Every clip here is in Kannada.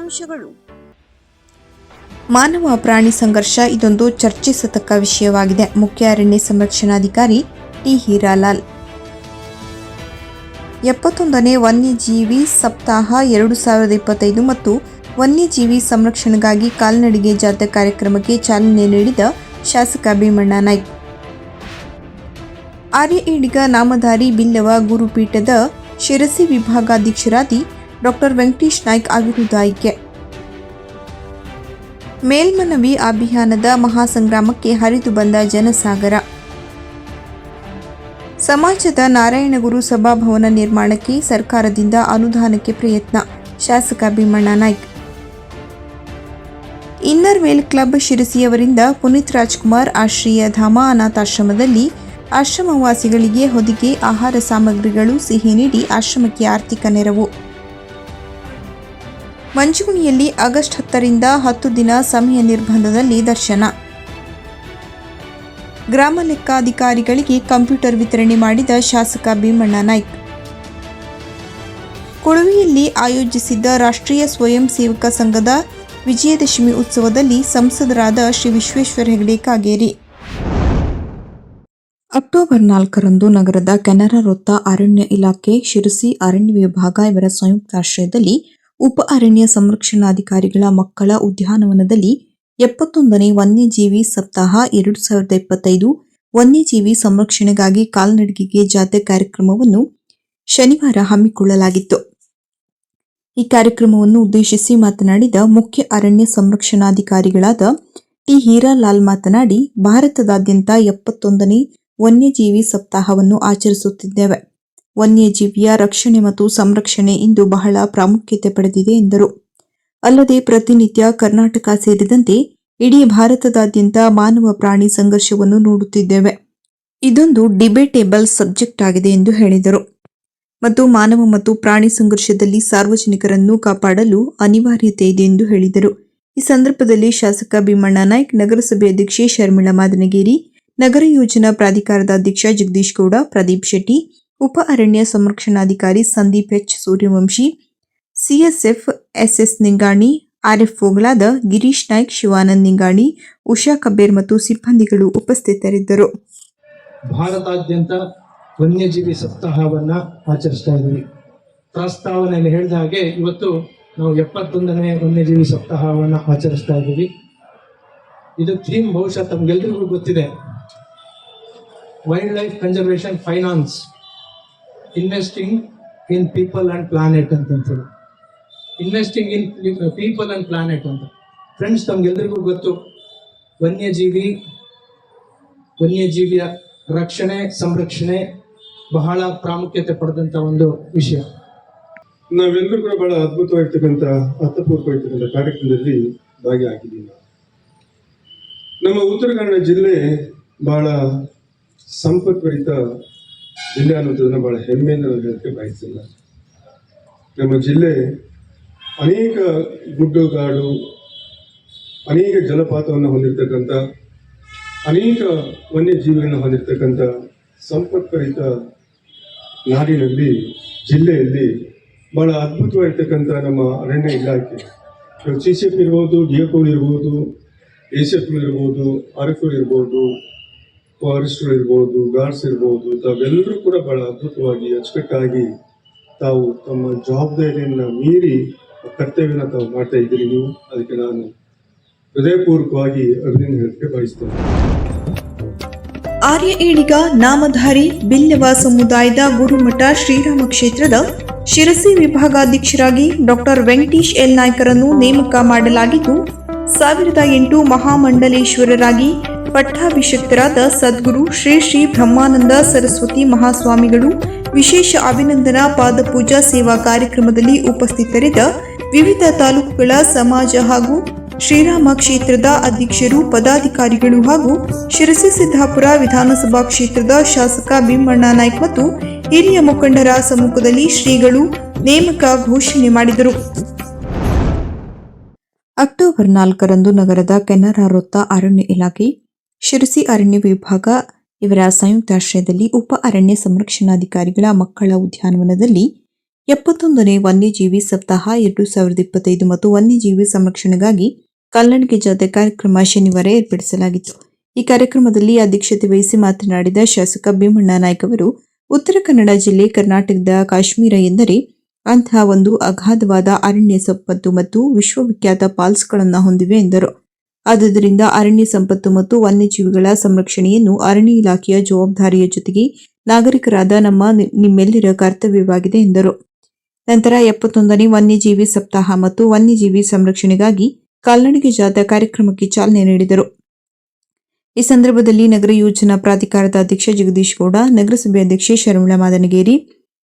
ಮುಖ್ಯಾಂಶಗಳು ಮಾನವ ಪ್ರಾಣಿ ಸಂಘರ್ಷ ಇದೊಂದು ಚರ್ಚಿಸತಕ್ಕ ವಿಷಯವಾಗಿದೆ. ಮುಖ್ಯ ಅರಣ್ಯ ಸಂರಕ್ಷಣಾಧಿಕಾರಿ ಟಿ. ಹೀರಾಲಾಲ್. ಎಪ್ಪತ್ತೊಂದನೇ ವನ್ಯಜೀವಿ ಸಪ್ತಾಹ ಎರಡು ಸಾವಿರದ ಇಪ್ಪತ್ತೈದು ಮತ್ತು ವನ್ಯಜೀವಿ ಸಂರಕ್ಷಣೆಗಾಗಿ ಕಾಲ್ನಡಿಗೆ ಜಾಥಾ ಕಾರ್ಯಕ್ರಮಕ್ಕೆ ಚಾಲನೆ ನೀಡಿದ ಶಾಸಕ ಭೀಮಣ್ಣ ನಾಯ್ಕ್. ಆರ್ಯ ಈಡಿಗ ನಾಮಧಾರಿ ಬಿಲ್ಲವ ಗುರುಪೀಠದ ಶಿರಸಿ ವಿಭಾಗಾಧ್ಯಕ್ಷರಾದಿ ಡಾಕ್ಟರ್ ವೆಂಕಟೇಶ್ ನಾಯ್ಕ್ ಆಗಿರುವುದು ಆಯ್ಕೆ ಮೇಲ್ಮನವಿ ಅಭಿಯಾನದ ಮಹಾಸಂಗ್ರಾಮಕ್ಕೆ ಹರಿದು ಬಂದ ಜನಸಾಗರ. ಸಮಾಜದ ನಾರಾಯಣಗುರು ಸಭಾಭವನ ನಿರ್ಮಾಣಕ್ಕೆ ಸರ್ಕಾರದಿಂದ ಅನುದಾನಕ್ಕೆ ಪ್ರಯತ್ನ, ಶಾಸಕ Bhimanna Naik. Inner wheel club ಶಿರಸಿಯವರಿಂದ Puneeth Rajkumar ಆಶ್ರಯ ಧಾಮ ಅನಾಥಾಶ್ರಮದಲ್ಲಿ ಆಶ್ರಮವಾಸಿಗಳಿಗೆ ಹೊದಿಕೆ ಆಹಾರ ಸಾಮಗ್ರಿಗಳು, ಸಿಹಿ ನೀಡಿ ಆಶ್ರಮಕ್ಕೆ ಆರ್ಥಿಕ ನೆರವು. ಮಂಜುಗುಣಿಯಲ್ಲಿ ಆಗಸ್ಟ್ ಹತ್ತರಿಂದ ಹತ್ತು ದಿನ ಸಮಯ ನಿರ್ಬಂಧದಲ್ಲಿ ದರ್ಶನ. ಗ್ರಾಮ ಲೆಕ್ಕಾಧಿಕಾರಿಗಳಿಗೆ ಕಂಪ್ಯೂಟರ್ ವಿತರಣೆ ಮಾಡಿದ ಶಾಸಕ ಭೀಮಣ್ಣ ನಾಯ್ಕ್. ಕೊಳವೆಯಲ್ಲಿ ಆಯೋಜಿಸಿದ್ದ ರಾಷ್ಟ್ರೀಯ ಸ್ವಯಂ ಸೇವಕ ಸಂಘದ ವಿಜಯದಶಮಿ ಉತ್ಸವದಲ್ಲಿ ಸಂಸದರಾದ ಶ್ರೀ ವಿಶ್ವೇಶ್ವರ ಹೆಗಡೆ ಕಾಗೇರಿ. ಅಕ್ಟೋಬರ್ ನಾಲ್ಕರಂದು ನಗರದ ಕೆನರಾ ವೃತ್ತ ಅರಣ್ಯ ಇಲಾಖೆ ಶಿರಸಿ ಅರಣ್ಯ ವಿಭಾಗ ಇವರ ಸಂಯುಕ್ತಾಶ್ರಯದಲ್ಲಿ ಉಪ ಅರಣ್ಯ ಸಂರಕ್ಷಣಾಧಿಕಾರಿಗಳ ಮಕ್ಕಳ ಉದ್ಯಾನವನದಲ್ಲಿ ಎಪ್ಪತ್ತೊಂದನೇ ವನ್ಯಜೀವಿ ಸಪ್ತಾಹ ಎರಡು ಸಾವಿರದ ಇಪ್ಪತ್ತೈದು ವನ್ಯಜೀವಿ ಸಂರಕ್ಷಣೆಗಾಗಿ ಕಾಲ್ನಡಿಗೆಗೆ ಜಾಥಾ ಕಾರ್ಯಕ್ರಮವನ್ನು ಶನಿವಾರ ಹಮ್ಮಿಕೊಳ್ಳಲಾಗಿತ್ತು. ಈ ಕಾರ್ಯಕ್ರಮವನ್ನು ಉದ್ದೇಶಿಸಿ ಮಾತನಾಡಿದ ಮುಖ್ಯ ಅರಣ್ಯ ಸಂರಕ್ಷಣಾಧಿಕಾರಿಗಳಾದ ಟಿ. ಹೀರಾಲಾಲ್ ಮಾತನಾಡಿ, ಭಾರತದಾದ್ಯಂತ ಎಪ್ಪತ್ತೊಂದನೇ ವನ್ಯಜೀವಿ ಸಪ್ತಾಹವನ್ನು ಆಚರಿಸುತ್ತಿದ್ದೇವೆ. ವನ್ಯಜೀವಿಯ ರಕ್ಷಣೆ ಮತ್ತು ಸಂರಕ್ಷಣೆ ಇಂದು ಬಹಳ ಪ್ರಾಮುಖ್ಯತೆ ಪಡೆದಿದೆ ಎಂದರು. ಅಲ್ಲದೆ ಪ್ರತಿನಿತ್ಯ ಕರ್ನಾಟಕ ಸೇರಿದಂತೆ ಇಡೀ ಭಾರತದಾದ್ಯಂತ ಮಾನವ ಪ್ರಾಣಿ ಸಂಘರ್ಷವನ್ನು ನೋಡುತ್ತಿದ್ದೇವೆ. ಇದೊಂದು ಡಿಬೇಟೇಬಲ್ ಸಬ್ಜೆಕ್ಟ್ ಆಗಿದೆ ಎಂದು ಹೇಳಿದರು. ಮತ್ತು ಮಾನವ ಮತ್ತು ಪ್ರಾಣಿ ಸಂಘರ್ಷದಲ್ಲಿ ಸಾರ್ವಜನಿಕರನ್ನು ಕಾಪಾಡಲು ಅನಿವಾರ್ಯತೆ ಇದೆ ಎಂದು ಹೇಳಿದರು. ಈ ಸಂದರ್ಭದಲ್ಲಿ ಶಾಸಕ ಭೀಮಣ್ಣ ನಾಯ್ಕ್, ನಗರಸಭೆ ಅಧ್ಯಕ್ಷೆ ಶರ್ಮಿಳಾ ಮಾದನಗೇರಿ, ನಗರ ಯೋಜನಾ ಪ್ರಾಧಿಕಾರದ ಅಧ್ಯಕ್ಷ ಜಗದೀಶ್ ಗೌಡ, ಪ್ರದೀಪ್ ಶೆಟ್ಟಿ ಉಪ ಅರಣ್ಯ ಸಂರಕ್ಷಣಾಧಿಕಾರಿ Sandeep H. Suryavanshi, CSF SS Ningani, RF ಫೋಗಲಾದ Girish Naik, Shivanand Ningani, Usha Kaber ಮತ್ತು ಸಿಬ್ಬಂದಿಗಳು ಉಪಸ್ಥಿತರಿದ್ದರು. ಭಾರತಾದ್ಯಂತ ವನ್ಯಜೀವಿ ಸಪ್ತಾಹವನ್ನ ಆಚರಿಸ್ತಾ ಇದ್ದೀವಿ. ಪ್ರಸ್ತಾವನೆಯಲ್ಲಿ ಹೇಳಿದ ಹಾಗೆ ಇವತ್ತು ನಾವು ಎಪ್ಪತ್ತೊಂದನೇ ವನ್ಯಜೀವಿ ಸಪ್ತಾಹವನ್ನು ಆಚರಿಸ್ತಾ ಇದ್ದೀವಿ. ಇದು ಥೀಮ್ ಬಹುಶಃ ತಮ್ಗೆಲ್ರಿಗೂ ಗೊತ್ತಿದೆ. Wildlife conservation finance investing in people and planet ಅಂತ ಅಂತೇಳಿ investing in people and planet ಅಂತ. ಫ್ರೆಂಡ್ಸ್ ತಮ್ಗೆಲ್ರಿಗೂ ಗೊತ್ತು, ವನ್ಯಜೀವಿ, ವನ್ಯಜೀವಿಯ ರಕ್ಷಣೆ, ಸಂರಕ್ಷಣೆ ಬಹಳ ಪ್ರಾಮುಖ್ಯತೆ ಪಡೆದಂತ ಒಂದು ವಿಷಯ. ನಾವೆಲ್ಲರೂ ಕೂಡ ಬಹಳ ಅದ್ಭುತವಾಗಿರ್ತಕ್ಕಂಥ ಅರ್ಥಪೂರ್ವವಾಗಿರ್ತಕ್ಕಂಥ ಕಾರ್ಯಕ್ರಮದಲ್ಲಿ ಭಾಗಿಯಾಗಿದ್ದೀವಿ. ನಮ್ಮ ಉತ್ತರ ಕನ್ನಡ ಜಿಲ್ಲೆ ಬಹಳ ಸಂಪತ್ಭರಿತ ಜಿಲ್ಲೆ ಅನ್ನುವಂಥದ್ದನ್ನು ಬಹಳ ಹೆಮ್ಮೆಯಿಂದ ನಾನು ಹೇಳಕ್ಕೆ ಬಯಸಿಲ್ಲ. ನಮ್ಮ ಜಿಲ್ಲೆ ಅನೇಕ ಗುಡ್ಡಗಾಡು, ಅನೇಕ ಜಲಪಾತವನ್ನು ಹೊಂದಿರತಕ್ಕಂಥ, ಅನೇಕ ವನ್ಯಜೀವಿಗಳನ್ನು ಹೊಂದಿರತಕ್ಕಂಥ ಸಂಪತ್ಕರಿತ ನಾಡಿನಲ್ಲಿ, ಜಿಲ್ಲೆಯಲ್ಲಿ ಬಹಳ ಅದ್ಭುತವಾಗಿರ್ತಕ್ಕಂಥ ನಮ್ಮ ಅರಣ್ಯ ಇಲಾಖೆ. ಸಿ ಸಿ ಎಫ್ ಇರ್ಬೋದು ಡಿ ಎಫ್ ಇರ್ಬೋದು ಎ ಸಿ ಎಫ್ ಇರ್ಬೋದು ಆರ್ ಎಫ್ ಇರ್ಬೋದು ಫಾರೆಸ್ಟ್ರು ಇರ್ಬೋದು ಗಾರ್ಡ್ಸ್ ಇರ್ಬೋದು, ತಾವೆಲ್ಲರೂ ಕೂಡ ಬಹಳ ಅದ್ಭುತವಾಗಿ ಅಚ್ಚುಕಟ್ಟಾಗಿ ತಾವು ತಮ್ಮ ಜವಾಬ್ದಾರಿಯನ್ನು ಮೀರಿ ಕರ್ತವ್ಯನ ತಾವು ಮಾಡ್ತಾ ಇದ್ದೀರಿ ನೀವು. ಅದಕ್ಕೆ ನಾನು ಹೃದಯಪೂರ್ವಕವಾಗಿ ಅಭಿನಂದನೆ ಹೇಳಕ್ಕೆ ಬಯಸ್ತೇನೆ. ಆರ್ಯ ಏಣಿಗ ನಾಮಧಾರಿ ಬಿಲ್ಲವ ಸಮುದಾಯದ ಗುರುಮಠ ಶ್ರೀರಾಮ ಕ್ಷೇತ್ರದ ಶಿರಸಿ ವಿಭಾಗಾಧ್ಯಕ್ಷರಾಗಿ ಡಾಕ್ಟರ್ ವೆಂಕಟೇಶ್ ಎಲ್ ನಾಯ್ಕರನ್ನು ನೇಮಕ ಮಾಡಲಾಗಿದ್ದು ಸಾವಿರದ ಎಂಟು ಮಹಾಮಂಡಲೇಶ್ವರರಾಗಿ ಪಟ್ಟಾಭಿಷಕ್ತರಾದ ಸದ್ಗುರು ಶ್ರೀ ಶ್ರೀ ಬ್ರಹ್ಮಾನಂದ ಸರಸ್ವತಿ ಮಹಾಸ್ವಾಮಿಗಳು ವಿಶೇಷ ಅಭಿನಂದನಾ, ಪಾದಪೂಜಾ ಸೇವಾ ಕಾರ್ಯಕ್ರಮದಲ್ಲಿ ಉಪಸ್ಥಿತರಿದ್ದ ವಿವಿಧ ತಾಲೂಕುಗಳ ಸಮಾಜ ಹಾಗೂ ಶ್ರೀರಾಮ ಕ್ಷೇತ್ರದ ಅಧ್ಯಕ್ಷರು, ಪದಾಧಿಕಾರಿಗಳು ಹಾಗೂ ಶಿರಸಿ ಸಿದ್ದಾಪುರ ವಿಧಾನಸಭಾ ಕ್ಷೇತ್ರದ ಶಾಸಕ ಭೀಮಣ್ಣ ನಾಯ್ಕ್ ಮತ್ತು ಹಿರಿಯ ಮುಖಂಡರ ಸಮ್ಮುಖದಲ್ಲಿ ಶ್ರೀಗಳು ನೇಮಕ ಘೋಷಣೆ ಮಾಡಿದರು. ಅಕ್ಟೋಬರ್ ನಾಲ್ಕರಂದು ನಗರದ ಕೆನರಾ ವೃತ್ತ ಅರಣ್ಯ ಇಲಾಖೆ, ಶಿರಸಿ ಅರಣ್ಯ ವಿಭಾಗ, ಇವರ ಸಂಯುಕ್ತಾಶ್ರಯದಲ್ಲಿ ಉಪ ಅರಣ್ಯ ಸಂರಕ್ಷಣಾಧಿಕಾರಿಗಳ ಮಕ್ಕಳ ಉದ್ಯಾನವನದಲ್ಲಿ ಎಪ್ಪತ್ತೊಂದನೇ ವನ್ಯಜೀವಿ ಸಪ್ತಾಹ ಎರಡು ಸಾವಿರದ ಇಪ್ಪತ್ತೈದು ಮತ್ತು ವನ್ಯಜೀವಿ ಸಂರಕ್ಷಣೆಗಾಗಿ ಕಲ್ಲಣಿಗೆ ಜಾತೆ ಕಾರ್ಯಕ್ರಮ ಶನಿವಾರ ಏರ್ಪಡಿಸಲಾಗಿತ್ತು. ಈ ಕಾರ್ಯಕ್ರಮದಲ್ಲಿ ಅಧ್ಯಕ್ಷತೆ ವಹಿಸಿ ಮಾತನಾಡಿದ ಶಾಸಕ ಭೀಮಣ್ಣ ನಾಯ್ಕ ಅವರು, ಉತ್ತರ ಕನ್ನಡ ಜಿಲ್ಲೆ ಕರ್ನಾಟಕದ ಕಾಶ್ಮೀರ ಎಂದರೆ ಅಂತಹ ಒಂದು ಅಗಾಧವಾದ ಅರಣ್ಯ ಸಂಪತ್ತು ಮತ್ತು ವಿಶ್ವವಿಖ್ಯಾತ ಫಾಲ್ಸ್ಗಳನ್ನು ಹೊಂದಿವೆ ಎಂದರು. ಆದುದರಿಂದ ಅರಣ್ಯ ಸಂಪತ್ತು ಮತ್ತು ವನ್ಯಜೀವಿಗಳ ಸಂರಕ್ಷಣೆಯನ್ನು ಅರಣ್ಯ ಇಲಾಖೆಯ ಜವಾಬ್ದಾರಿಯ ಜೊತೆಗೆ ನಾಗರಿಕರಾದ ನಮ್ಮ ನಿಮ್ಮೆಲ್ಲರ ಕರ್ತವ್ಯವಾಗಿದೆ ಎಂದರು. ನಂತರ ಎಪ್ಪತ್ತೊಂದನೇ ವನ್ಯಜೀವಿ ಸಪ್ತಾಹ ಮತ್ತು ವನ್ಯಜೀವಿ ಸಂರಕ್ಷಣೆಗಾಗಿ ಕಾಲ್ನಡಿಗೆ ಜಾಥಾ ಕಾರ್ಯಕ್ರಮಕ್ಕೆ ಚಾಲನೆ ನೀಡಿದರು. ಈ ಸಂದರ್ಭದಲ್ಲಿ ನಗರ ಯೋಜನಾ ಪ್ರಾಧಿಕಾರದ ಅಧ್ಯಕ್ಷ ಜಗದೀಶ್ ಗೌಡ, ನಗರಸಭೆ ಅಧ್ಯಕ್ಷೆ ಶರ್ಮಿಳಾ ಮಾದನಗೇರಿ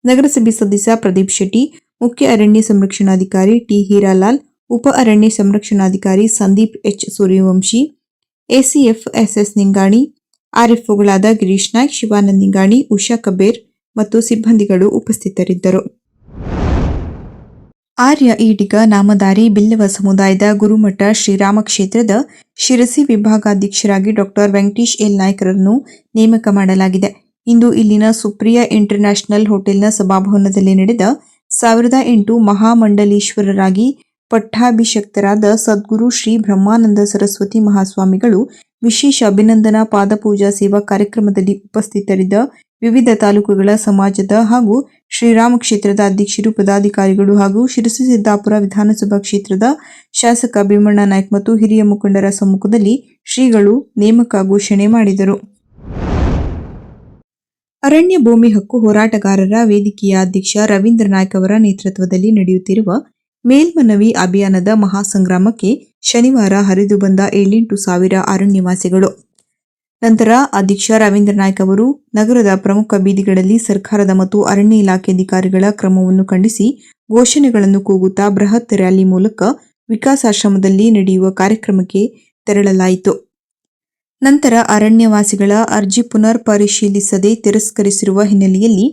ನಗರಸಭೆ ಸದಸ್ಯ ಪ್ರದೀಪ್ ಶೆಟ್ಟಿ, ಮುಖ್ಯ ಅರಣ್ಯ ಸಂರಕ್ಷಣಾಧಿಕಾರಿ ಟಿ ಹೀರಾಲಾಲ್, ಉಪ ಅರಣ್ಯ ಸಂರಕ್ಷಣಾಧಿಕಾರಿ Sandeep H Suryavanshi ACF SS Ningani, ಆರ್ಎಫ್ಒಗಳಾದ Girish Naik, Shivanand Ningani, Usha Kaber ಮತ್ತು ಸಿಬ್ಬಂದಿಗಳು ಉಪಸ್ಥಿತರಿದ್ದರು. ಆರ್ಯ ಈಡಿಗ ನಾಮಧಾರಿ ಬಿಲ್ಲವ ಸಮುದಾಯದ ಗುರುಮಠ ಶ್ರೀರಾಮ ಕ್ಷೇತ್ರದ ಶಿರಸಿ ವಿಭಾಗಾಧ್ಯಕ್ಷರಾಗಿ ಡಾಕ್ಟರ್ ವೆಂಕಟೇಶ್ ಎಲ್ ನಾಯ್ಕರನ್ನು ನೇಮಕ ಮಾಡಲಾಗಿದೆ. ಇಂದು ಇಲ್ಲಿನ ಸುಪ್ರಿಯ ಇಂಟರ್ನ್ಯಾಷನಲ್ ಹೋಟೆಲ್ನ ಸಭಾಭವನದಲ್ಲಿ ನಡೆದ ಸಾವಿರದ ಎಂಟು ಮಹಾಮಂಡಲೇಶ್ವರರಾಗಿ ಪಟ್ಟಾಭಿಷಕ್ತರಾದ ಸದ್ಗುರು ಶ್ರೀ ಬ್ರಹ್ಮಾನಂದ ಸರಸ್ವತಿ ಮಹಾಸ್ವಾಮಿಗಳು ವಿಶೇಷ ಅಭಿನಂದನಾ ಪಾದಪೂಜಾ ಸೇವಾ ಕಾರ್ಯಕ್ರಮದಲ್ಲಿ ಉಪಸ್ಥಿತರಿದ್ದ ವಿವಿಧ ತಾಲೂಕುಗಳ ಸಮಾಜದ ಹಾಗೂ ಶ್ರೀರಾಮ ಕ್ಷೇತ್ರದ ಅಧ್ಯಕ್ಷರು, ಪದಾಧಿಕಾರಿಗಳು ಹಾಗೂ ಶಿರಸಿ ಸಿದ್ದಾಪುರ ವಿಧಾನಸಭಾ ಕ್ಷೇತ್ರದ ಶಾಸಕ ಭೀಮಣ್ಣ ನಾಯ್ಕ ಮತ್ತು ಹಿರಿಯ ಮುಖಂಡರ ಸಮ್ಮುಖದಲ್ಲಿ ಶ್ರೀಗಳು ನೇಮಕ ಘೋಷಣೆ ಮಾಡಿದರು. ಅರಣ್ಯ ಭೂಮಿ ಹಕ್ಕು ಹೋರಾಟಗಾರರ ವೇದಿಕೆಯ ಅಧ್ಯಕ್ಷ ರವೀಂದ್ರ ನಾಯ್ಕ ಅವರ ನೇತೃತ್ವದಲ್ಲಿ ನಡೆಯುತ್ತಿರುವ ಮೇಲ್ಮನವಿ ಅಭಿಯಾನದ ಮಹಾಸಂಗ್ರಾಮಕ್ಕೆ ಶನಿವಾರ ಹರಿದು ಬಂದ ಏಳೆಂಟು ಸಾವಿರ ಅರಣ್ಯವಾಸಿಗಳು. ನಂತರ ಅಧ್ಯಕ್ಷ ರವೀಂದ್ರ ನಾಯ್ಕ ಅವರು ನಗರದ ಪ್ರಮುಖ ಬೀದಿಗಳಲ್ಲಿ ಸರ್ಕಾರದ ಮತ್ತು ಅರಣ್ಯ ಇಲಾಖೆ ಅಧಿಕಾರಿಗಳ ಕ್ರಮವನ್ನು ಖಂಡಿಸಿ ಘೋಷಣೆಗಳನ್ನು ಕೂಗುತ್ತಾ ಬೃಹತ್ ರ್ಯಾಲಿ ಮೂಲಕ ವಿಕಾಸಾಶ್ರಮದಲ್ಲಿ ನಡೆಯುವ ಕಾರ್ಯಕ್ರಮಕ್ಕೆ ತೆರಳಲಾಯಿತು. ನಂತರ ಅರಣ್ಯವಾಸಿಗಳ ಅರ್ಜಿ ಪುನರ್ ಪರಿಶೀಲಿಸದೆ ತಿರಸ್ಕರಿಸಿರುವ ಹಿನ್ನೆಲೆಯಲ್ಲಿ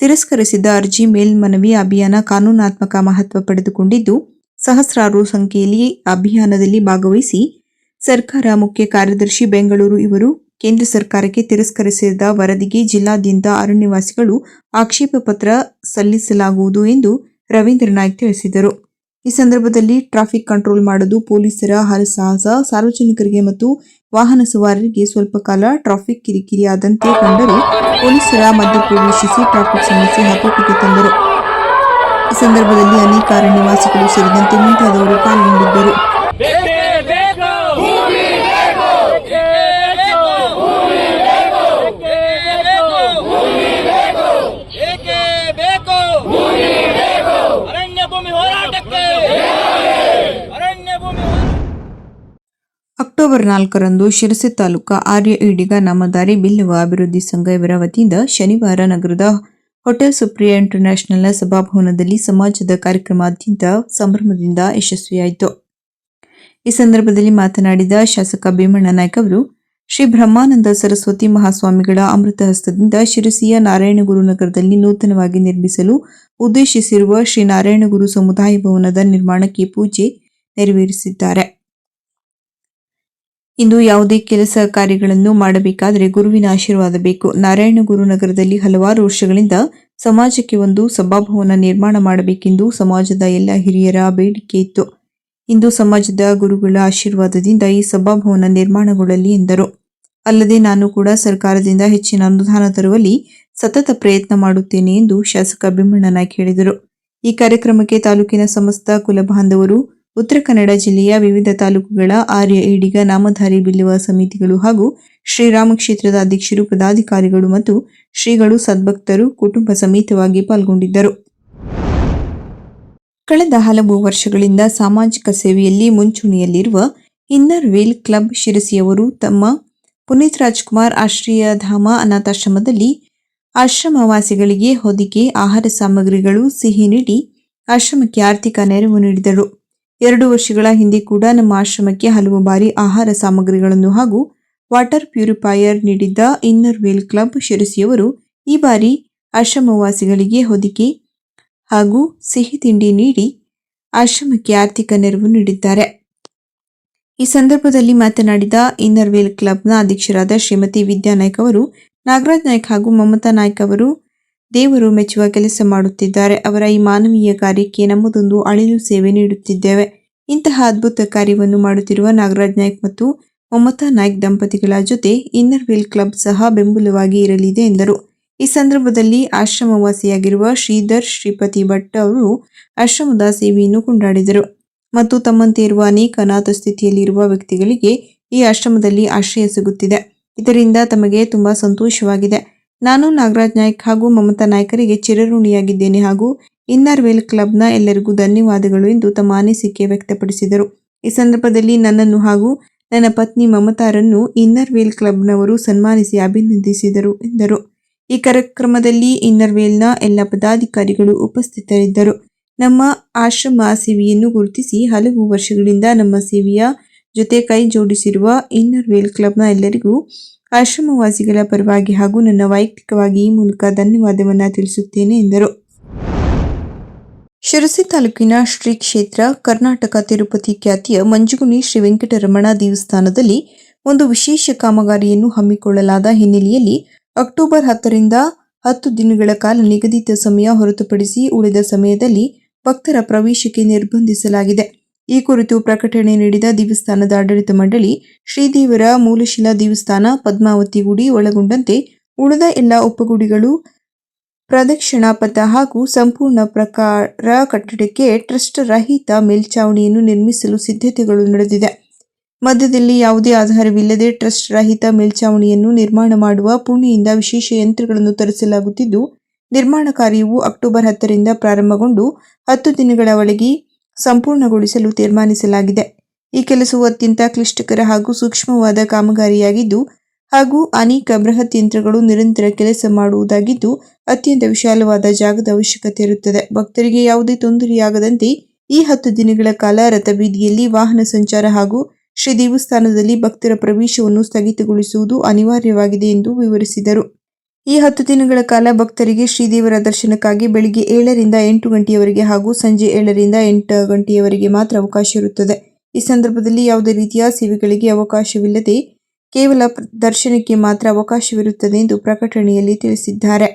ತಿರಸ್ಕರಿಸಿದ ಅರ್ಜಿ ಮೇಲ್ಮನವಿ ಅಭಿಯಾನ ಕಾನೂನಾತ್ಮಕ ಮಹತ್ವ ಪಡೆದುಕೊಂಡಿದ್ದು, ಸಹಸ್ರಾರು ಸಂಖ್ಯೆಯಲ್ಲಿ ಅಭಿಯಾನದಲ್ಲಿ ಭಾಗವಹಿಸಿ ಸರ್ಕಾರ ಮುಖ್ಯ ಕಾರ್ಯದರ್ಶಿ ಬೆಂಗಳೂರು ಇವರು ಕೇಂದ್ರ ಸರ್ಕಾರಕ್ಕೆ ತಿರಸ್ಕರಿಸಿದ ವರದಿಗೆ ಜಿಲ್ಲಾದ್ಯಂತ ಅರಣ್ಯವಾಸಿಗಳು ಆಕ್ಷೇಪ ಪತ್ರ ಸಲ್ಲಿಸಲಾಗುವುದು ಎಂದು ರವೀಂದ್ರ ನಾಯ್ಕ್ ತಿಳಿಸಿದರು. ಈ ಸಂದರ್ಭದಲ್ಲಿ ಟ್ರಾಫಿಕ್ ಕಂಟ್ರೋಲ್ ಮಾಡಲು ಪೊಲೀಸರ ಹರಸಾಹಸ, ಸಾರ್ವಜನಿಕರಿಗೆ ಮತ್ತು ವಾಹನ ಸವಾರರಿಗೆ ಸ್ವಲ್ಪ ಕಾಲ ಟ್ರಾಫಿಕ್ ಕಿರಿಕಿರಿ ಆದಂತೆ ಕಂಡರೂ ಪೊಲೀಸರ ಮಧ್ಯ ಪ್ರವೇಶಿಸಿ ಟ್ರಾಫಿಕ್ ಸಮಸ್ಯೆ ಹತೋಟಿಗೆ ತಂದರು. ಈ ಸಂದರ್ಭದಲ್ಲಿ ಅನೇಕ ಅರಣ್ಯವಾಸಿಗಳು ಸೇರಿದಂತೆ ಮುಂತಾದವರು ಪಾಲ್ಗೊಂಡಿದ್ದರು ಬೇಕೇ ಬೇಕು ಭೂಮಿ ಬೇಕು ಬೇಕೇ ಬೇಕು ಭೂಮಿ ಬೇಕು ಬೇಕೇ ಬೇಕು ಭೂಮಿ ಬೇಕು ಬೇಕೇ ಬೇಕು ಭೂಮಿ ಬೇಕು ಅರಣ್ಯ ಭೂಮಿ ಹೋರಾಟಕ್ಕೆ ಅರಣ್ಯ ಭೂಮಿ ಹೋರಾಟ ಅಕ್ಟೋಬರ್ ನಾಲ್ಕರಂದು ಶಿರಸಿ ತಾಲೂಕಾ ಆರ್ಯ ಈಡಿಗ ನಾಮಧಾರಿ ಬಿಲ್ಲುವ ಅಭಿವೃದ್ಧಿ ಸಂಘ ಇವರ ವತಿಯಿಂದ ಶನಿವಾರ ನಗರದ ಹೋಟೆಲ್ ಸುಪ್ರಿಯಾ ಇಂಟರ್ನ್ಯಾಷನಲ್ನ ಸಭಾಭವನದಲ್ಲಿ ಸಮಾಜದ ಕಾರ್ಯಕ್ರಮ ಅತ್ಯಂತ ಸಂಭ್ರಮದಿಂದ ಯಶಸ್ವಿಯಾಯಿತು. ಈ ಸಂದರ್ಭದಲ್ಲಿ ಮಾತನಾಡಿದ ಶಾಸಕ ಭೀಮಣ್ಣ ನಾಯ್ಕ ಅವರು, ಶ್ರೀ ಬ್ರಹ್ಮಾನಂದ ಸರಸ್ವತಿ ಮಹಾಸ್ವಾಮಿಗಳ ಅಮೃತ ಹಸ್ತದಿಂದ ಶಿರಸಿಯ ನಾರಾಯಣಗುರು ನಗರದಲ್ಲಿ ನೂತನವಾಗಿ ನಿರ್ಮಿಸಲು ಉದ್ದೇಶಿಸಿರುವ ಶ್ರೀ ನಾರಾಯಣಗುರು ಸಮುದಾಯ ಭವನದ ನಿರ್ಮಾಣಕ್ಕೆ ಪೂಜೆ ನೆರವೇರಿಸಿದ್ದಾರೆ. ಇಂದು ಯಾವುದೇ ಕೆಲಸ ಕಾರ್ಯಗಳನ್ನು ಮಾಡಬೇಕಾದರೆ ಗುರುವಿನ ಆಶೀರ್ವಾದ ಬೇಕು. ನಾರಾಯಣ ಗುರು ನಗರದಲ್ಲಿ ಹಲವಾರು ವರ್ಷಗಳಿಂದ ಸಮಾಜಕ್ಕೆ ಒಂದು ಸಭಾಭವನ ನಿರ್ಮಾಣ ಮಾಡಬೇಕೆಂದು ಸಮಾಜದ ಎಲ್ಲ ಹಿರಿಯರ ಬೇಡಿಕೆ ಇತ್ತು. ಇಂದು ಸಮಾಜದ ಗುರುಗಳ ಆಶೀರ್ವಾದದಿಂದ ಈ ಸಭಾಭವನ ನಿರ್ಮಾಣಗೊಳ್ಳಲಿ ಎಂದರು. ಅಲ್ಲದೆ ನಾನು ಕೂಡ ಸರ್ಕಾರದಿಂದ ಹೆಚ್ಚಿನ ಅನುದಾನ ತರುವಲ್ಲಿ ಸತತ ಪ್ರಯತ್ನ ಮಾಡುತ್ತೇನೆ ಎಂದು ಶಾಸಕ ಭೀಮಣ್ಣ ನಾಯ್ಕ ಹೇಳಿದರು. ಈ ಕಾರ್ಯಕ್ರಮಕ್ಕೆ ತಾಲೂಕಿನ ಸಮಸ್ತ ಕುಲಬಾಂಧವರು ಉತ್ತರ ಕನ್ನಡ ಜಿಲ್ಲೆಯ ವಿವಿಧ ತಾಲೂಕುಗಳ ಆರ್ಯ ಈಡಿಗ ನಾಮಧಾರಿ ಬಿಲ್ಲುವ ಸಮಿತಿಗಳು ಹಾಗೂ ಶ್ರೀರಾಮ ಕ್ಷೇತ್ರದ ಅಧ್ಯಕ್ಷರು, ಪದಾಧಿಕಾರಿಗಳು ಮತ್ತು ಶ್ರೀಗಳು ಸದ್ಭಕ್ತರು ಕುಟುಂಬ ಸಮೇತವಾಗಿ ಪಾಲ್ಗೊಂಡಿದ್ದರು. ಕಳೆದ ಹಲವು ವರ್ಷಗಳಿಂದ ಸಾಮಾಜಿಕ ಸೇವೆಯಲ್ಲಿ ಮುಂಚೂಣಿಯಲ್ಲಿರುವ ಇನ್ನರ್ ವೇಲ್ ಕ್ಲಬ್ ಶಿರಸಿಯವರು ತಮ್ಮ ಪುನೀತ್ ರಾಜ್ಕುಮಾರ್ ಆಶ್ರಯಧಾಮ ಅನಾಥಾಶ್ರಮದಲ್ಲಿ ಆಶ್ರಮವಾಸಿಗಳಿಗೆ ಹೊದಿಕೆ, ಆಹಾರ ಸಾಮಗ್ರಿಗಳು, ಸಿಹಿ ನೀಡಿ ಆಶ್ರಮಕ್ಕೆ ಆರ್ಥಿಕ ನೆರವು ನೀಡಿದರು. ಎರಡು ವರ್ಷಗಳ ಹಿಂದೆ ಕೂಡ ನಮ್ಮ ಆಶ್ರಮಕ್ಕೆ ಹಲವು ಬಾರಿ ಆಹಾರ ಸಾಮಗ್ರಿಗಳನ್ನು ಹಾಗೂ ವಾಟರ್ ಪ್ಯೂರಿಫೈಯರ್ ನೀಡಿದ್ದ ಇನ್ನರ್ ವೇಲ್ ಕ್ಲಬ್ ಶಿರಸಿಯವರು ಈ ಬಾರಿ ಆಶ್ರಮವಾಸಿಗಳಿಗೆ ಹೊದಿಕೆ ಹಾಗೂ ಸಿಹಿ ತಿಂಡಿ ನೀಡಿ ಆಶ್ರಮಕ್ಕೆ ಆರ್ಥಿಕ ನೆರವು ನೀಡಿದ್ದಾರೆ. ಈ ಸಂದರ್ಭದಲ್ಲಿ ಮಾತನಾಡಿದ ಇನ್ನರ್ ವೇಲ್ ಕ್ಲಬ್ನ ಅಧ್ಯಕ್ಷರಾದ ಶ್ರೀಮತಿ ವಿದ್ಯಾ ನಾಯ್ಕ್ ಅವರು, ನಾಗರಾಜ್ ನಾಯ್ಕ ಹಾಗೂ ಮಮತಾ ನಾಯ್ಕ ಅವರು ದೇವರು ಮೆಚ್ಚುವ ಕೆಲಸ ಮಾಡುತ್ತಿದ್ದಾರೆ. ಅವರ ಈ ಮಾನವೀಯ ಕಾರ್ಯಕ್ಕೆ ನಮ್ಮದೊಂದು ಅಳಿಲು ಸೇವೆ ನೀಡುತ್ತಿದ್ದೇವೆ. ಇಂತಹ ಅದ್ಭುತ ಕಾರ್ಯವನ್ನು ಮಾಡುತ್ತಿರುವ ನಾಗರಾಜ್ ನಾಯ್ಕ್ ಮತ್ತು ಮಮತಾ ನಾಯ್ಕ್ ದಂಪತಿಗಳ ಜೊತೆ ಇನ್ನರ್ವೇಲ್ ಕ್ಲಬ್ ಸಹ ಬೆಂಬಲವಾಗಿ ಇರಲಿದೆ ಎಂದರು. ಈ ಸಂದರ್ಭದಲ್ಲಿ ಆಶ್ರಮವಾಸಿಯಾಗಿರುವ ಶ್ರೀಧರ್ ಶ್ರೀಪತಿ ಭಟ್ ಅವರು ಆಶ್ರಮದ ಸೇವೆಯನ್ನು ಕೊಂಡಾಡಿದರು. ಮತ್ತು ತಮ್ಮಂತೆ ಇರುವ ಅನೇಕ ಅನಾಥ ಸ್ಥಿತಿಯಲ್ಲಿರುವ ವ್ಯಕ್ತಿಗಳಿಗೆ ಈ ಆಶ್ರಮದಲ್ಲಿ ಆಶ್ರಯ ಸಿಗುತ್ತಿದೆ. ಇದರಿಂದ ತಮಗೆ ತುಂಬಾ ಸಂತೋಷವಾಗಿದೆ. ನಾನು ನಾಗರಾಜ್ ನಾಯ್ಕ್ ಹಾಗೂ ಮಮತಾ ನಾಯ್ಕರಿಗೆ ಚಿರಋಣಿಯಾಗಿದ್ದೇನೆ ಹಾಗೂ ಇನ್ನರ್ ವೇಲ್ ಕ್ಲಬ್ನ ಎಲ್ಲರಿಗೂ ಧನ್ಯವಾದಗಳು ಎಂದು ತಮ್ಮ ಅನಿಸಿಕೆ ವ್ಯಕ್ತಪಡಿಸಿದರು. ಈ ಸಂದರ್ಭದಲ್ಲಿ ನನ್ನನ್ನು ಹಾಗೂ ನನ್ನ ಪತ್ನಿ ಮಮತಾರನ್ನು ಇನ್ನರ್ ವೇಲ್ ಕ್ಲಬ್ನವರು ಸನ್ಮಾನಿಸಿ ಅಭಿನಂದಿಸಿದರು ಎಂದರು. ಈ ಕಾರ್ಯಕ್ರಮದಲ್ಲಿ ಇನ್ನರ್ ವೇಲ್ನ ಎಲ್ಲ ಪದಾಧಿಕಾರಿಗಳು ಉಪಸ್ಥಿತರಿದ್ದರು. ನಮ್ಮ ಆಶ್ರಮ ಸೇವೆಯನ್ನು ಗುರುತಿಸಿ ಹಲವು ವರ್ಷಗಳಿಂದ ನಮ್ಮ ಸೇವೆಯ ಜೊತೆ ಕೈ ಜೋಡಿಸಿರುವ ಇನ್ನರ್ ವೇಲ್ ಕ್ಲಬ್ನ ಎಲ್ಲರಿಗೂ ಆಶ್ರಮವಾಸಿಗಳ ಪರವಾಗಿ ಹಾಗೂ ನನ್ನ ವೈಯಕ್ತಿಕವಾಗಿ ಈ ಮೂಲಕ ಧನ್ಯವಾದವನ್ನು ತಿಳಿಸುತ್ತೇನೆ ಎಂದರು. ಶಿರಸಿ ತಾಲೂಕಿನ ಶ್ರೀ ಕ್ಷೇತ್ರ ಕರ್ನಾಟಕ ತಿರುಪತಿ ಖ್ಯಾತಿಯ ಮಂಜುಗುಣಿ ಶ್ರೀ ವೆಂಕಟರಮಣ ದೇವಸ್ಥಾನದಲ್ಲಿ ಒಂದು ವಿಶೇಷ ಕಾಮಗಾರಿಯನ್ನು ಹಮ್ಮಿಕೊಳ್ಳಲಾದ ಹಿನ್ನೆಲೆಯಲ್ಲಿ ಅಕ್ಟೋಬರ್ ಹತ್ತರಿಂದ ಹತ್ತು ದಿನಗಳ ಕಾಲ ನಿಗದಿತ ಸಮಯ ಹೊರತುಪಡಿಸಿ ಉಳಿದ ಸಮಯದಲ್ಲಿ ಭಕ್ತರ ಪ್ರವೇಶಕ್ಕೆ ನಿರ್ಬಂಧಿಸಲಾಗಿದೆ. ಈ ಕುರಿತು ಪ್ರಕಟಣೆ ನೀಡಿದ ದೇವಸ್ಥಾನದ ಆಡಳಿತ ಮಂಡಳಿ, ಶ್ರೀದೇವರ ಮೂಲಶಿಲಾ ದೇವಸ್ಥಾನ, ಪದ್ಮಾವತಿ ಗುಡಿ ಒಳಗೊಂಡಂತೆ ಉಳಿದ ಎಲ್ಲ ಉಪಗುಡಿಗಳು ಪ್ರದಕ್ಷಿಣಾ ಪಥ ಹಾಗೂ ಸಂಪೂರ್ಣ ಪ್ರಕಾರ ಕಟ್ಟಡಕ್ಕೆ ಟ್ರಸ್ಟ್ ರಹಿತ ಮೇಲ್ಛಾವಣಿಯನ್ನು ನಿರ್ಮಿಸಲು ಸಿದ್ಧತೆಗಳು ನಡೆದಿದೆ. ಮಧ್ಯದಲ್ಲಿ ಯಾವುದೇ ಆಧಾರವಿಲ್ಲದೆ ಟ್ರಸ್ಟ್ ರಹಿತ ಮೇಲ್ಛಾವಣಿಯನ್ನು ನಿರ್ಮಾಣ ಮಾಡುವ ಪುಣೆಯಿಂದ ವಿಶೇಷ ಯಂತ್ರಗಳನ್ನು ತರಿಸಲಾಗುತ್ತಿದ್ದು, ನಿರ್ಮಾಣ ಕಾರ್ಯವು ಅಕ್ಟೋಬರ್ ಹತ್ತರಿಂದ ಪ್ರಾರಂಭಗೊಂಡು ಹತ್ತು ದಿನಗಳ ಒಳಗೆ ಸಂಪೂರ್ಣಗೊಳಿಸಲು ತೀರ್ಮಾನಿಸಲಾಗಿದೆ. ಈ ಕೆಲಸವು ಅತ್ಯಂತ ಕ್ಲಿಷ್ಟಕರ ಹಾಗೂ ಸೂಕ್ಷ್ಮವಾದ ಕಾಮಗಾರಿಯಾಗಿದ್ದು, ಹಾಗೂ ಅನೇಕ ಬೃಹತ್ ಯಂತ್ರಗಳು ನಿರಂತರ ಕೆಲಸ ಮಾಡುವುದಾಗಿದ್ದು, ಅತ್ಯಂತ ವಿಶಾಲವಾದ ಜಾಗದ ಅವಶ್ಯಕತೆ ಇರುತ್ತದೆ. ಭಕ್ತರಿಗೆ ಯಾವುದೇ ತೊಂದರೆಯಾಗದಂತೆ ಈ ಹತ್ತು ದಿನಗಳ ಕಾಲ ರಥಬೀದಿಯಲ್ಲಿ ವಾಹನ ಸಂಚಾರ ಹಾಗೂ ಶ್ರೀ ದೇವಸ್ಥಾನದಲ್ಲಿ ಭಕ್ತರ ಪ್ರವೇಶವನ್ನು ಸ್ಥಗಿತಗೊಳಿಸುವುದು ಅನಿವಾರ್ಯವಾಗಿದೆ ಎಂದು ವಿವರಿಸಿದರು. ಈ ಹತ್ತು ದಿನಗಳ ಕಾಲ ಭಕ್ತರಿಗೆ ಶ್ರೀದೇವರ ದರ್ಶನಕ್ಕಾಗಿ ಬೆಳಿಗ್ಗೆ ಏಳರಿಂದ ಎಂಟು ಗಂಟೆಯವರೆಗೆ ಹಾಗೂ ಸಂಜೆ ಏಳರಿಂದ ಎಂಟು ಗಂಟೆಯವರೆಗೆ ಮಾತ್ರ ಅವಕಾಶ ಇರುತ್ತದೆ. ಈ ಸಂದರ್ಭದಲ್ಲಿ ಯಾವುದೇ ರೀತಿಯ ಸೇವೆಗಳಿಗೆ ಅವಕಾಶವಿಲ್ಲದೆ ಕೇವಲ ದರ್ಶನಕ್ಕೆ ಮಾತ್ರ ಅವಕಾಶವಿರುತ್ತದೆ ಎಂದು ಪ್ರಕಟಣೆಯಲ್ಲಿ ತಿಳಿಸಿದ್ದಾರೆ.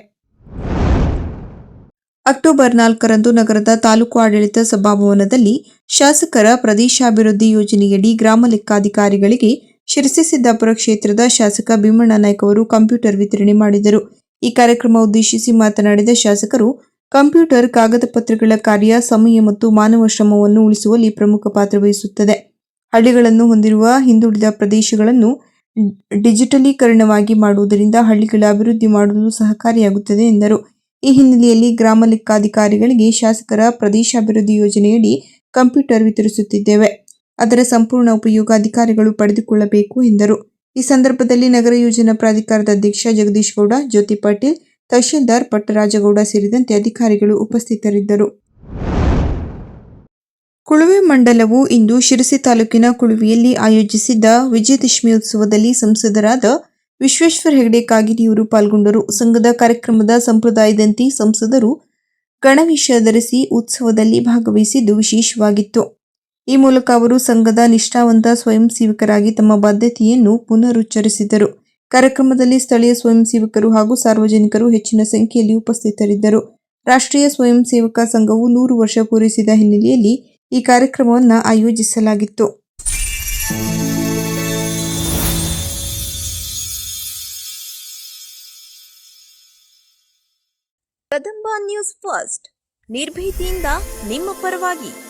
ಅಕ್ಟೋಬರ್ ನಾಲ್ಕರಂದು ನಗರದ ತಾಲೂಕು ಆಡಳಿತ ಸಭಾಭವನದಲ್ಲಿ ಶಾಸಕರ ಪ್ರದೇಶಾಭಿವೃದ್ಧಿ ಯೋಜನೆಯಡಿ ಗ್ರಾಮ ಲೆಕ್ಕಾಧಿಕಾರಿಗಳಿಗೆ ಶಿರಸಿ ಸಿದ್ದಾಪುರ ಕ್ಷೇತ್ರದ ಶಾಸಕ ಭೀಮಣ್ಣ ನಾಯ್ಕ ಅವರು ಕಂಪ್ಯೂಟರ್ ವಿತರಣೆ ಮಾಡಿದರು. ಈ ಕಾರ್ಯಕ್ರಮ ಉದ್ದೇಶಿಸಿ ಮಾತನಾಡಿದ ಶಾಸಕರು, ಕಂಪ್ಯೂಟರ್ ಕಾಗದ ಪತ್ರಗಳ ಕಾರ್ಯ, ಸಮಯ ಮತ್ತು ಮಾನವ ಶ್ರಮವನ್ನು ಉಳಿಸುವಲ್ಲಿ ಪ್ರಮುಖ ಪಾತ್ರ ವಹಿಸುತ್ತದೆ. ಹಳ್ಳಿಗಳನ್ನು ಹೊಂದಿರುವ ಹಿಂದುಳಿದ ಪ್ರದೇಶಗಳನ್ನು ಡಿಜಿಟಲೀಕರಣವಾಗಿ ಮಾಡುವುದರಿಂದ ಹಳ್ಳಿಗಳ ಅಭಿವೃದ್ಧಿ ಮಾಡಲು ಸಹಕಾರಿಯಾಗುತ್ತದೆ ಎಂದರು. ಈ ಹಿನ್ನೆಲೆಯಲ್ಲಿ ಗ್ರಾಮ ಲೆಕ್ಕಾಧಿಕಾರಿಗಳಿಗೆ ಶಾಸಕರ ಪ್ರದೇಶಾಭಿವೃದ್ಧಿ ಯೋಜನೆಯಡಿ ಕಂಪ್ಯೂಟರ್ ವಿತರಿಸುತ್ತಿದ್ದೇವೆ. ಅದರ ಸಂಪೂರ್ಣ ಉಪಯೋಗ ಅಧಿಕಾರಿಗಳು ಪಡೆದುಕೊಳ್ಳಬೇಕು, ಎಂದರು. ಈ ಸಂದರ್ಭದಲ್ಲಿ ನಗರ ಯೋಜನಾ ಪ್ರಾಧಿಕಾರದ ಅಧ್ಯಕ್ಷ ಜಗದೀಶ್ ಗೌಡ, ಜ್ಯೋತಿ ಪಾಟೀಲ್, ತಹಶೀಲ್ದಾರ್ ಪಟ್ಟರಾಜಗೌಡ ಸೇರಿದಂತೆ ಅಧಿಕಾರಿಗಳು ಉಪಸ್ಥಿತರಿದ್ದರು. ಕುಳುವೆ ಮಂಡಲವು ಇಂದು ಶಿರಸಿ ತಾಲೂಕಿನ ಕುಳುವೆಯಲ್ಲಿ ಆಯೋಜಿಸಿದ್ದ ವಿಜಯದಶಮಿ ಉತ್ಸವದಲ್ಲಿ ಸಂಸದರಾದ ವಿಶ್ವೇಶ್ವರ ಹೆಗಡೆ ಕಾಗಿರಿಯವರು ಪಾಲ್ಗೊಂಡರು. ಸಂಘದ ಕಾರ್ಯಕ್ರಮದ ಸಂಪ್ರದಾಯದಂತೆ ಸಂಸದರು ಗಣವೇಶ ಧರಿಸಿ ಉತ್ಸವದಲ್ಲಿ ಭಾಗವಹಿಸಿದ್ದು ವಿಶೇಷವಾಗಿತ್ತು. ಈ ಮೂಲಕ ಅವರು ಸಂಘದ ನಿಷ್ಠಾವಂತ ಸ್ವಯಂ ಸೇವಕರಾಗಿ ತಮ್ಮ ಬದ್ಧತೆಯನ್ನು ಪುನರುಚ್ಚರಿಸಿದರು. ಕಾರ್ಯಕ್ರಮದಲ್ಲಿ ಸ್ಥಳೀಯ ಸ್ವಯಂ ಸೇವಕರು ಹಾಗೂ ಸಾರ್ವಜನಿಕರು ಹೆಚ್ಚಿನ ಸಂಖ್ಯೆಯಲ್ಲಿ ಉಪಸ್ಥಿತರಿದ್ದರು. ರಾಷ್ಟ್ರೀಯ ಸ್ವಯಂ ಸೇವಕ ಸಂಘವು ನೂರು ವರ್ಷ ಪೂರೈಸಿದ ಹಿನ್ನೆಲೆಯಲ್ಲಿ ಈ ಕಾರ್ಯಕ್ರಮವನ್ನು ಆಯೋಜಿಸಲಾಗಿತ್ತು. Kadamba news first. ನಿರ್ಭೀತಿಯಿಂದ ನಿಮ್ಮ ಪರವಾಗಿ.